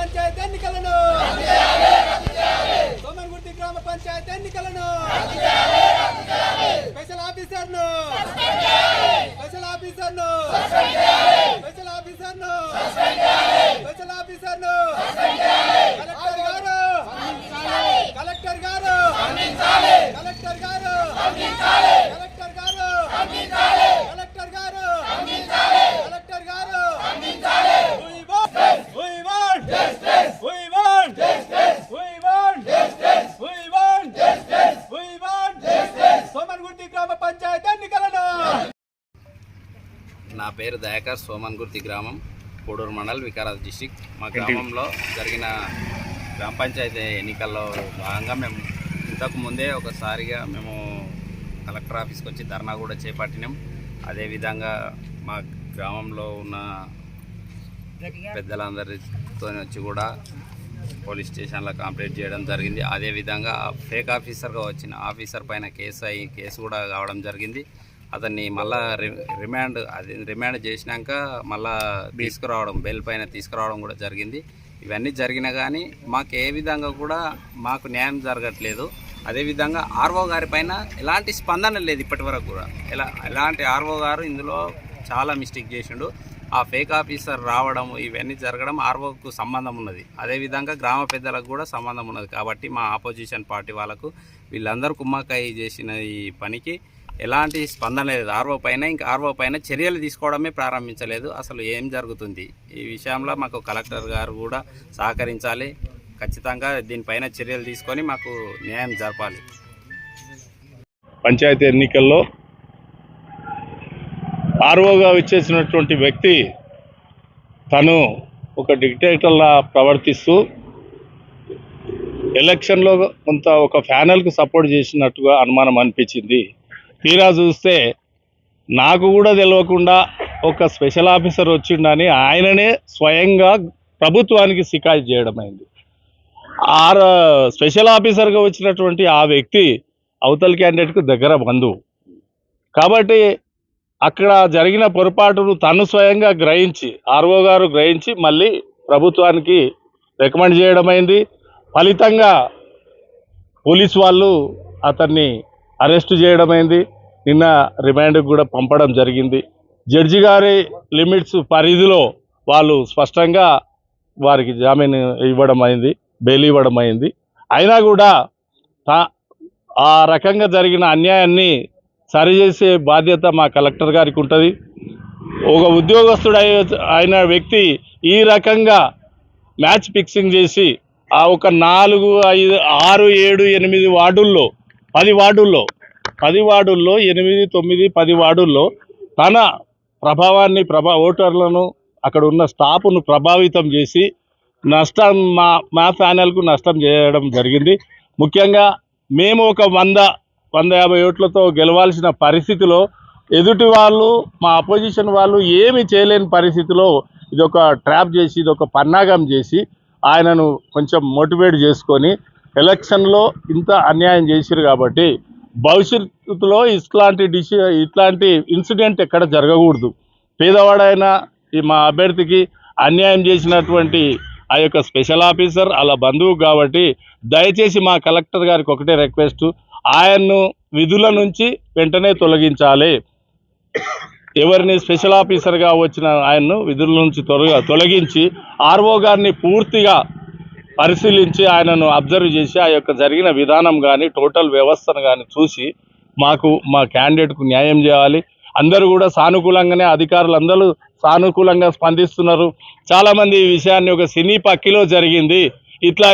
పంచాయతీ ఎన్నికలను. సోమన్గుర్తి గ్రామ పంచాయతీ ఎన్నికలను. స్పెషల్ ఆఫీసర్ను స్పెషల్ ఆఫీసర్ను స్పెషల్ ఆఫీసర్ను స్పెషల్ ఆఫీసర్ను కలెక్టర్ గారు కలెక్టర్ గారు కలెక్టర్ గారు కలెక్టర్ గారు కలెక్టర్ గారు కలెక్టర్ గారు We want We want We want We want We want We want Somangurthi గ్రామ పంచాయతీ ఎన్నికలను నా పేరు దయాకర్ సోమన్గుర్తి గ్రామం కోడూరు మండల్ వికారాబాద్ డిస్టిక్. మా గ్రామంలో జరిగిన గ్రామ పంచాయతీ ఎన్నికల్లో భాగంగా మేము ఇంతకు ముందే ఒకసారిగా మేము కలెక్టర్ ఆఫీస్కి వచ్చి ధర్నా కూడా చేపట్టినాం. అదేవిధంగా మా గ్రామంలో ఉన్న పెద్దలందరితో వచ్చి కూడా పోలీస్ స్టేషన్లో కంప్లైంట్ చేయడం జరిగింది. అదేవిధంగా ఫేక్ ఆఫీసర్గా వచ్చిన ఆఫీసర్ పైన కేసు అయ్యి కేసు కూడా కావడం జరిగింది. అతన్ని మళ్ళా రిమాండ్ అది రిమాండ్ చేసినాక మళ్ళా తీసుకురావడం బెయిల్ పైన తీసుకురావడం కూడా జరిగింది. ఇవన్నీ జరిగినా కానీ మాకు ఏ విధంగా కూడా మాకు న్యాయం జరగట్లేదు. అదేవిధంగా ఆర్ఓ గారి పైన ఎలాంటి స్పందన లేదు ఇప్పటి వరకు కూడా. ఎలా ఎలాంటి ఆర్ఓ గారు ఇందులో చాలా మిస్టేక్ చేసిండు. ఆ ఫేక్ ఆఫీసర్ రావడం ఇవన్నీ జరగడం ఆర్ఓకు సంబంధం ఉన్నది. అదేవిధంగా గ్రామ పెద్దలకు కూడా సంబంధం ఉన్నది. కాబట్టి మా ఆపోజిషన్ పార్టీ వాళ్ళకు వీళ్ళందరూ కుమ్మకాయ చేసిన ఈ పనికి ఎలాంటి స్పందన లేదు. ఆర్ఓ పైన ఇంకా ఆర్ఓ పైన చర్యలు తీసుకోవడమే ప్రారంభించలేదు. అసలు ఏం జరుగుతుంది? ఈ విషయంలో మాకు కలెక్టర్ గారు కూడా సహకరించాలి. ఖచ్చితంగా దీనిపైన చర్యలు తీసుకొని మాకు న్యాయం జరపాలి. పంచాయతీ ఎన్నికల్లో ఆర్ఓగా వచ్చేసినటువంటి వ్యక్తి తను ఒక డిక్టేటర్లా ప్రవర్తిస్తూ ఎలక్షన్లో కొంత ఒక ప్యానెల్కు సపోర్ట్ చేసినట్టుగా అనుమానం అనిపించింది. తీరా చూస్తే నాకు కూడా తెలియకుండా ఒక స్పెషల్ ఆఫీసర్ వచ్చిండని ఆయననే స్వయంగా ప్రభుత్వానికి షికాయత్ చేయడం అయింది ఆ స్పెషల్ ఆఫీసర్గా వచ్చినటువంటి ఆ వ్యక్తి అవతల క్యాండిడేట్కు దగ్గర బంధువు. కాబట్టి అక్కడ జరిగిన పొరపాటును తను స్వయంగా గ్రహించి ఆర్ఓ గారు గ్రహించి మళ్ళీ ప్రభుత్వానికి రికమెండ్ చేయడమైంది. ఫలితంగా పోలీస్ వాళ్ళు అతన్ని అరెస్టు చేయడమైంది. నిన్న రిమాండ్కి కూడా పంపడం జరిగింది. జడ్జి గారి లిమిట్స్ పరిధిలో వాళ్ళు స్పష్టంగా వారికి జామీన్ ఇవ్వడం అయింది బెయిల్ ఇవ్వడం అయింది. అయినా కూడా తా- ఆ రకంగా జరిగిన అన్యాయాన్ని సరిచేసే బాధ్యత మా కలెక్టర్ గారికి ఉంటుంది. ఒక ఉద్యోగస్తుడు అయిన వ్యక్తి ఈ రకంగా మ్యాచ్ ఫిక్సింగ్ చేసి ఆ ఒక నాలుగు ఐదు ఆరు ఏడు ఎనిమిది వార్డుల్లో పది వార్డుల్లో పది వార్డుల్లో ఎనిమిది తొమ్మిది పది వార్డుల్లో తన ప్రభావాన్ని ప్రభా ఓటర్లను అక్కడ ఉన్న స్టాఫ్ను ప్రభావితం చేసి నష్టం మా మా ప్యానెల్కు నష్టం చేయడం జరిగింది. ముఖ్యంగా మేము ఒక వంద వంద యాభై ఓట్లతో గెలవాల్సిన పరిస్థితిలో ఎదుటి వాళ్ళు మా అపోజిషన్ వాళ్ళు ఏమి చేయలేని పరిస్థితిలో ఇది ఒక ట్రాప్ చేసి ఇది ఒక పన్నాగం చేసి ఆయనను కొంచెం మోటివేట్ చేసుకొని ఎలక్షన్లో ఇంత అన్యాయం చేసిరు కాబట్టి భవిష్యత్తులో ఇట్లాంటి డిసి ఇట్లాంటి ఇన్సిడెంట్ ఎక్కడ జరగకూడదు. పేదవాడైన ఈ మా అభ్యర్థికి అన్యాయం చేసినటువంటి ఆ యొక్క స్పెషల్ ఆఫీసర్ అలా బంధువు కాబట్టి దయచేసి మా కలెక్టర్ గారికి ఒకటే రిక్వెస్ట్. ఆయన్ను విధుల నుంచి వెంటనే తొలగించాలి. ఎవరిని స్పెషల్ ఆఫీసర్గా వచ్చిన ఆయన్ను విధుల నుంచి తొలగ తొలగించి ఆర్ఓ గారిని పూర్తిగా పరిశీలించి ఆయనను అబ్జర్వ్ చేసి ఆ యొక్క జరిగిన విధానం కానీ టోటల్ వ్యవస్థను కానీ చూసి మాకు మా క్యాండిడేట్కు న్యాయం చేయాలి. అందరూ కూడా సానుకూలంగానే అధికారులు అందరూ సానుకూలంగా స్పందిస్తున్నారు. చాలామంది ఈ విషయాన్ని ఒక సినీ పక్కిలో జరిగింది. ఇట్లా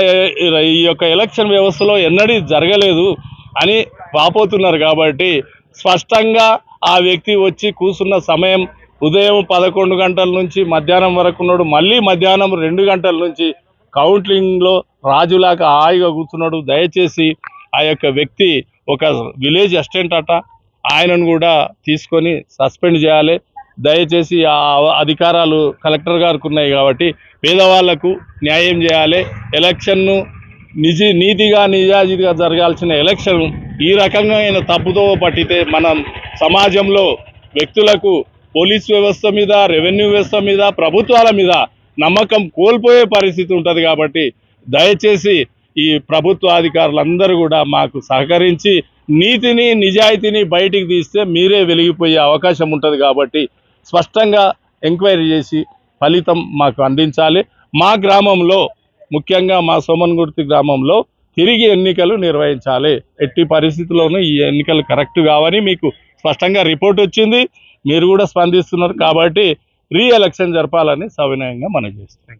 ఈ యొక్క ఎలక్షన్ వ్యవస్థలో ఎన్నడీ జరగలేదు అని వాపోతున్నారు కాబట్టి స్పష్టంగా ఆ వ్యక్తి వచ్చి కూర్చున్న సమయం ఉదయం పదకొండు గంటల నుంచి మధ్యాహ్నం వరకు ఉన్నాడు. మళ్ళీ మధ్యాహ్నం రెండు గంటల నుంచి కౌంటింగ్లో రాజులాగా హాయిగా కూర్చున్నాడు. దయచేసి ఆ యొక్క వ్యక్తి ఒక విలేజ్ అసిస్టెంట్ అట ఆయనను కూడా తీసుకొని సస్పెండ్ చేయాలి. దయచేసి ఆ అధికారాలు కలెక్టర్ గారికి ఉన్నాయి కాబట్టి పేదవాళ్ళకు న్యాయం చేయాలి. ఎలక్షన్ను నిజి నీతిగా నిజాయితీగా జరగాల్సిన ఎలక్షన్ ఈ రకంగా ఆయన తప్పుతో పట్టితే మనం సమాజంలో వ్యక్తులకు పోలీస్ వ్యవస్థ మీద రెవెన్యూ వ్యవస్థ మీద ప్రభుత్వాల మీద నమ్మకం కోల్పోయే పరిస్థితి ఉంటుంది కాబట్టి దయచేసి ఈ ప్రభుత్వ అధికారులందరూ కూడా మాకు సహకరించి నీతిని నిజాయితీని బయటికి తీస్తే మీరే వెలిగిపోయే అవకాశం ఉంటుంది కాబట్టి స్పష్టంగా ఎంక్వైరీ చేసి ఫలితం మాకు అందించాలి. మా గ్రామంలో ముఖ్యంగా మా సోమన్గుర్తి గ్రామంలో తిరిగి ఎన్నికలు నిర్వహించాలి. ఎట్టి పరిస్థితుల్లోనూ ఈ ఎన్నికలు కరెక్ట్ కావని మీకు స్పష్టంగా రిపోర్ట్ వచ్చింది. మీరు కూడా స్పందిస్తున్నారు కాబట్టి రీ ఎలక్షన్ జరపాలని సవినయంగా మనం చేస్తాం